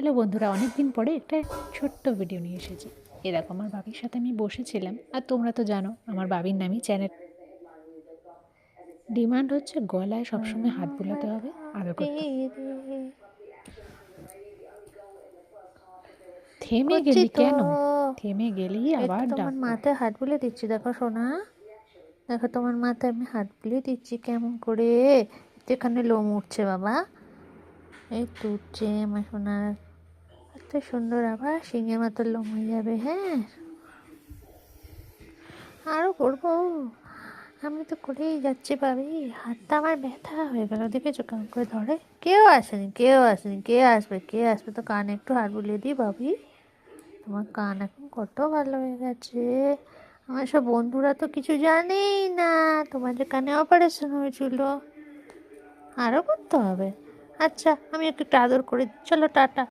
Hello বন্ধুরা অনেক দিন পরে একটা ছোট্ট ভিডিও নিয়ে এসেছি। এরকম আমার বাবির সাথে আমি বসেছিলাম আর তোমরা তো জানো আমার বাবির নামই চ্যানেল। ডিমান্ড হচ্ছে গলায় সবসময় হাত বুলাতে হবে আদর করতে থেমে গেলি কেন? থেমে গেলি আবার তোমার মাথায় হাত বুলে দিচ্ছি দেখো সোনা। দেখো তোমার মাথায় আমি হাত বুলে দিচ্ছি কেমন করে? যেখানে লোম উঠছে বাবা। এই তো উঠছে আমার সোনার। এত সুন্দর আবার শিঙে মতো লোম হয়ে যাবে হ্যাঁ? আরও করব? আমি তো করেই যাচ্ছি ভাবি। হাতটা আমার ব্যথা হয়ে গেল, দেখেছ কেমন করে ধরে? কেউ আসেনি কেউ আসেনি কে আসবে কে আসবে। তো কানে একটু হাত বুলিয়ে দিই ভাবি। তোমার কান এখন কত ভালো হয়ে গেছে। আমার সব বন্ধুরা তো কিছু জানেই না। তোমার যে কানে অপারেশন হয়েছিল। আরও করতে হবে। আচ্ছা আমি একটু আদর করে। চলো, টাটা।